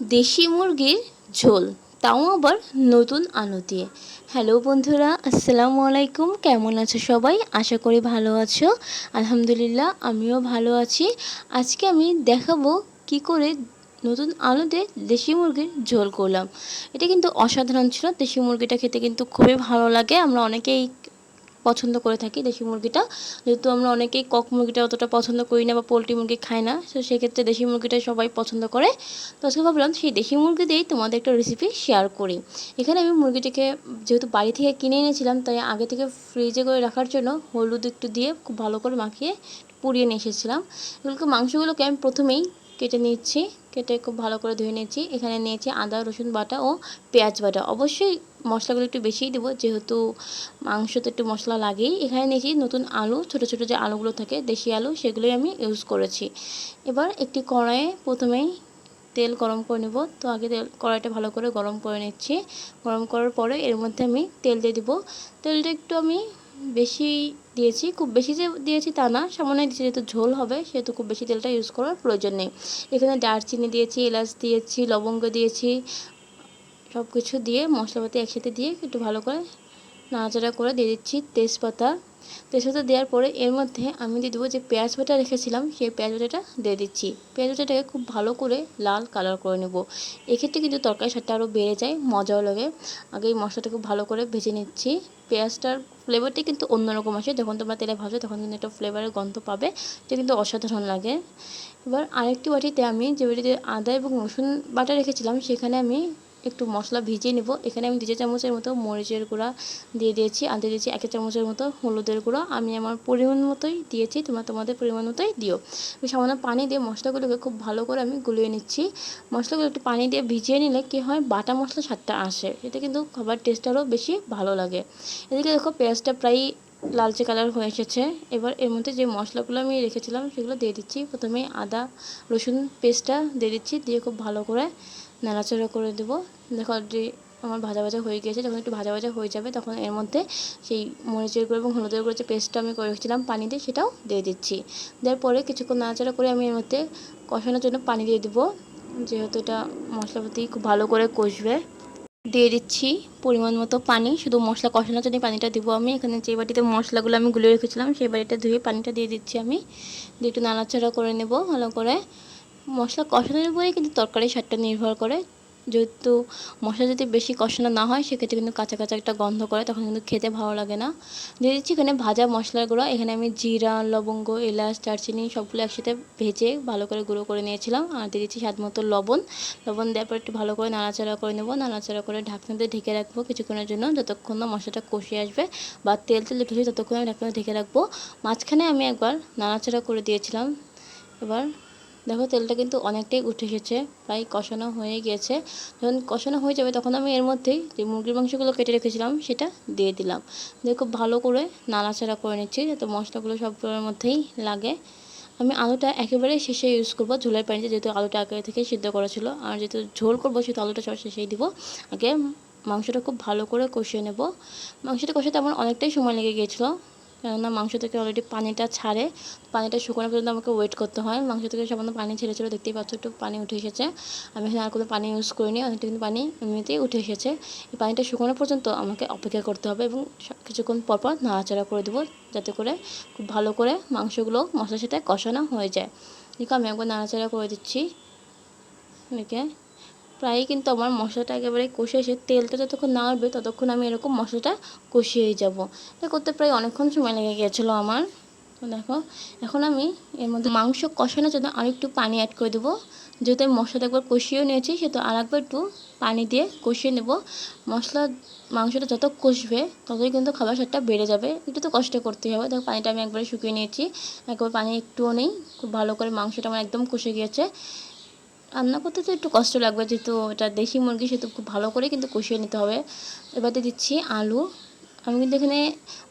দেশি মুরগির ঝোল, তাও আবার নতুন আলু দিয়ে। হ্যালো বন্ধুরা, আসসালামু আলাইকুম, কেমন আছো সবাই? আশা করি ভালো আছো। আলহামদুলিল্লাহ, আমিও ভালো আছি। আজকে আমি দেখাবো কি করে নতুন আলু দিয়ে দেশি মুরগির ঝোল করলাম। এটা কিন্তু অসাধারণ ছিল, দেশি মুরগিটা খেতে কিন্তু খুবই ভালো লাগে। আমরা অনেকেই পছন্দ করে থাকি দেশি মুরগিটা। যেহেতু আমরা অনেকেই কক মুরগিটা অতটা পছন্দ করি না বা পোলট্রি মুরগি খাই না, তো সেক্ষেত্রে দেশি মুরগিটাই সবাই পছন্দ করে। তো আজকে ভাবলাম সেই দেশি মুরগি দিয়েই তোমাদের একটা রেসিপি শেয়ার করি। এখানে আমি মুরগিটিকে যেহেতু বাড়ি থেকে কিনে এনেছিলাম, তাই আগে থেকে ফ্রিজে করে রাখার জন্য হলুদ একটু দিয়ে খুব ভালো করে মাখিয়ে পুড়িয়ে নিয়ে এসেছিলাম। এগুলোকে মাংসগুলোকে আমি প্রথমেই কেটে নিচ্ছি। কেটে খুব ভালো করে ধুয়ে নিয়েছি। এখানে নিয়েছি আদা, রসুন বাটা ও পেঁয়াজ বাটা। অবশ্যই মশলাগুলো একটু বেশিই দেবো, যেহেতু মাংসতে একটু মশলা লাগেই। এখানে নিয়েছি নতুন আলু, ছোট ছোট যে আলুগুলো থাকে, দেশি আলু, সেগুলোই আমি ইউজ করেছি। এবার একটি কড়াইয়ে প্রথমেই তেল গরম করে নেব। তো আগে তেল, কড়াইটা ভালো করে গরম করে নিচ্ছি। গরম করার পরে এর মধ্যে আমি তেল দিয়ে দিব। তেলটা একটু আমি বেশি দিয়েছি, খুব বেশি যে দিয়েছি তা না সামান্য যেহেতু ঝোল হবে, সেহেতু খুব বেশি তেলটা ইউজ করার প্রয়োজন নেই। এখানে দারচিনি দিয়েছি, এলাচ দিয়েছি, লবঙ্গ দিয়েছি সব কিছু দিয়ে মশলাপাতি একসাথে দিয়ে একটু ভালো করে নাড়াচাড়া করে দিয়ে দিচ্ছি তেজপাতা। তেজপাতা দেওয়ার পরে এর মধ্যে আমি দিয়ে দেবো যে পেঁয়াজ বাটা রেখেছিলাম, সেই পেঁয়াজ বাটাটা দিয়ে দিচ্ছি। পেঁয়াজ বাটাটাকে খুব ভালো করে লাল কালার করে নেব। এক্ষেত্রে কিন্তু তরকারি স্বাদটা আরও বেড়ে যায়, মজাও লাগে। আগে এই মশলাটা খুব ভালো করে ভেজে নিচ্ছি। পেঁয়াজটার ফ্লেভারটি কিন্তু অন্যরকম আসে। যখন তোমরা তেলে ভাজো, তখন কিন্তু একটা ফ্লেভারের গন্ধ পাবে। এটা কিন্তু অসাধারণ লাগে। এবার আরেকটি বাটিতে আমি যে বাটিতে আদা এবং রসুন বাটা রেখেছিলাম, সেখানে আমি একটু মশলা ভিজিয়ে নেব। এখানে আমি দুই চামচের মতো মরিচের গুঁড়া দিয়ে দিয়েছি, আর দিয়ে দিয়েছি এক চামচের মতো হলুদের গুঁড়া। আমি আমার পরিমাণ মতোই দিয়েছি, তোমরা তোমাদের পরিমাণ মতোই দিও। সামান্য পানি দিয়ে মশলাগুলোকে খুব ভালো করে আমি গুলিয়ে নিচ্ছি। মশলাগুলো একটু পানি দিয়ে ভিজিয়ে নিলে কী হয়, বাটা মশলা স্বাদটা আসে। এতে কিন্তু খাবার টেস্ট আরও বেশি ভালো লাগে। এদিকে দেখো পেঁয়াজটা প্রায় লালচে কালার হয়ে এসেছে। এবার এর মধ্যে যে মশলাগুলো আমি রেখেছিলাম, সেগুলো দিয়ে দিচ্ছি। প্রথমে আদা, রসুন পেস্টটা দিয়ে দিচ্ছি, দিয়ে খুব ভালো করে নাড়াচাড়া করে দেবো। দেখো অলরেডি আমার ভাজা ভাজা হয়ে গিয়েছে, যখন একটু ভাজা ভাজা হয়ে যাবে তখন এর মধ্যে সেই মরিচের গুঁড়ো এবং হলুদের গুঁড়ো যে পেস্টটা আমি করে রেখেছিলাম পানি দিয়ে সেটাও দিয়ে দিচ্ছি। দেওয়ার পরে কিছুক্ষণ নাড়াচাড়া করে আমি এর মধ্যে কষানোর জন্য পানি দিয়ে দেবো। যেহেতু এটা মশলাপাতি খুব ভালো করে কষবে। দিয়ে দিচ্ছি পরিমাণ মতো পানি, শুধু মশলা কষানোর জন্য পানিটা দিব আমি। এখানে যে বাটিতে মশলাগুলো আমি গুলে রেখেছিলাম, সেই বাটিটা ধুয়ে পানিটা দিয়ে দিচ্ছি আমি। দিয়ে একটু নাড়াচাড়া করে নেব ভালো করে। মশলা কষানোর উপরেই কিন্তু তরকারির স্বাদটা নির্ভর করে। যেহেতু মশলা যদি বেশি কষানো না হয়, সেক্ষেত্রে কিন্তু কাঁচা কাঁচা একটা গন্ধ করে, তখন কিন্তু খেতে ভালো লাগে না। দিয়ে দিচ্ছি এখানে ভাজা মশলার গুঁড়ো। এখানে আমি জিরা, লবঙ্গ, এলাচ, দারচিনি সবগুলো একসাথে ভেজে ভালো করে গুঁড়ো করে নিয়েছিলাম। আর দিয়ে দিচ্ছি স্বাদ মতো লবণ। লবণ দেওয়ার পর একটু ভালো করে নাড়াচাড়া করে নেব। নাড়াচাড়া করে ঢাকনাতে ঢেকে রাখব কিছুক্ষণের জন্য, যতক্ষণ না মশলাটা কষে আসবে বা তেল তেল উঠে ততক্ষণ আমি ঢাকনাতে ঢেকে রাখব। মাঝখানে আমি একবার নাড়াচাড়া করে দিয়েছিলাম। এবার দেখো, তেলটা কিন্তু অনেকটাই উঠে এসেছে, প্রায় কষানো হয়ে গিয়েছে যখন কষানো হয়ে যাবে, তখন আমি এর মধ্যেই যে মুরগির মাংসগুলো কেটে রেখেছিলাম, সেটা দিয়ে দিলাম। দিয়ে খুব ভালো করে নাড়াচাড়া করে নিচ্ছি, যাতে মশলাগুলো সবগুলোর মধ্যেই লাগে। আমি আলুটা একেবারে শেষে ইউজ করব, ঝোলের পানিতে, যেহেতু আলুটা আগে থেকে সিদ্ধ করা ছিল। আর যেহেতু ঝোল করব, সেহেতু আলুটা সব শেষেই দিব। আগে মাংসটা খুব ভালো করে কষিয়ে নেব। মাংসটা কষাতে আমার অনেকটাই সময় লেগে গিয়েছিল কেননা মাংস থেকে অলরেডি পানিটা ছাড়ে, পানিটা শুকনো পর্যন্ত আমাকে ওয়েট করতে হয়। মাংস থেকে সামান্য পানি ছেড়ে ছেড়েছিল, দেখতেই পাচ্ছ একটু পানি উঠে এসেছে। আমি এখানে আর কোনো পানি ইউজ করিনি, অনেকটা কিন্তু পানি এমনিতেই উঠে এসেছে। এই পানিটা শুকনো পর্যন্ত আমাকে অপেক্ষা করতে হবে এবং কিছুক্ষণ পরপর নাড়াচাড়া করে দেবো, যাতে করে খুব ভালো করে মাংসগুলো মশলার সাথে কষানো হয়ে যায়। দেখো, আমি একবার নাড়াচাড়া করে দিচ্ছি। এদিকে প্রায়ই কিন্তু আমার মশলাটা একেবারে কষে এসে তেলটা যতক্ষণ না উঠবে ততক্ষণ আমি এরকম মশলাটা কষিয়েই যাব। এটা করতে প্রায় অনেকক্ষণ সময় লেগে গিয়েছিল আমার। দেখো, এখন আমি এর মধ্যে মাংস কষানোর জন্য আরেকটু পানি অ্যাড করে দেবো। যেহেতু আমি মশলাটা একবার কষিয়েও নিয়েছি, সেহেতু আর একবার একটু পানি দিয়ে কষিয়ে নেব। মশলা, মাংসটা যত কষবে, ততই কিন্তু খাবার স্বাদটা বেড়ে যাবে। একটু তো কষ্ট করতেই হবে। দেখো, পানিটা আমি একবারে শুকিয়ে নিয়েছি। একবার পানি একটুও নেই। খুব ভালো করে মাংসটা আমার একদম কষে গিয়েছে। রান্না করতে তো একটু কষ্ট লাগবে, যেহেতু এটা দেশি মুরগি, সেহেতু খুব ভালো করে কিন্তু কষিয়ে নিতে হবে। এবারে দিচ্ছি আলু। আমি কিন্তু এখানে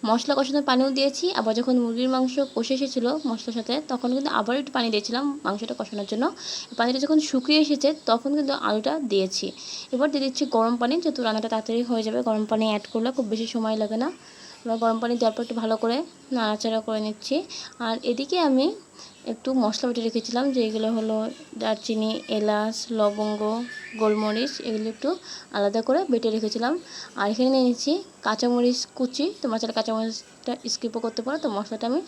মশলা কষানোর পানিও দিয়েছি, আবার যখন মুরগির মাংস কষে এসেছিল মশলার সাথে, তখন কিন্তু আবার একটু পানি দিয়েছিলাম মাংসটা কষানোর জন্য। পানিটা যখন শুকিয়ে এসেছে, তখন কিন্তু আলুটা দিয়েছি। এবার দিয়ে দিচ্ছি গরম পানি, যেহেতু রান্নাটা তাড়াতাড়ি হয়ে যাবে, গরম পানি অ্যাড করলে খুব বেশি সময় লাগে না। এবার গরম পানি দেওয়ার পর একটু ভালো করে নাড়াচাড়া করে নিচ্ছি। আর এদিকে আমি একটু মশলা বেটে রেখেছিলাম যেগুলো হলো দারচিনি, এলাচ, লবঙ্গ, গোলমরিচ, এগুলো একটু আলাদা করে বেটে রেখেছিলাম। আর এখানে নিয়ে নিয়েছি কাঁচামরিচ কুচি। তোমার চাইলে কাঁচামরিচটা স্কিপও করতে পারো। তো মশলাটা আমি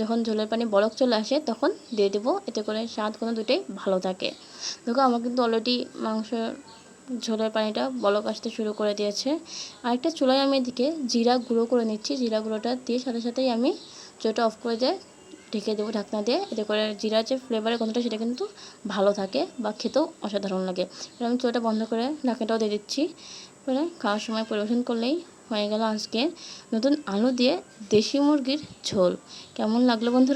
যখন ঝোলের পানি বলক চলে আসে তখন দিয়ে দেবো। এতে করে স্বাদ কোনো দুটোই ভালো থাকে। দেখো, আমার কিন্তু অলরেডি মাংস ঝোলের পানিটা বলক আসতে শুরু করে দিয়েছে। আরেকটা চুলায় আমি এদিকে জিরা গুঁড়ো করে নিচ্ছি। জিরা গুঁড়োটা দিয়ে সাথে সাথেই আমি চুলাটা অফ করে দিয়ে ঢেকে দেবো ঢাকনা দিয়ে। এতে করে জিরার যে ফ্লেভারের গন্ধটা সেটা কিন্তু ভালো থাকে বা খেতেও অসাধারণ লাগে। এবার আমি চুলাটা বন্ধ করে ঢাকনাটাও দিয়ে দিচ্ছি। এবারে খাওয়ার সময় পরিবেশন করলেই হয়ে গেল আজকে নতুন আলু দিয়ে দেশি মুরগির ঝোল। কেমন লাগল বন্ধুরা?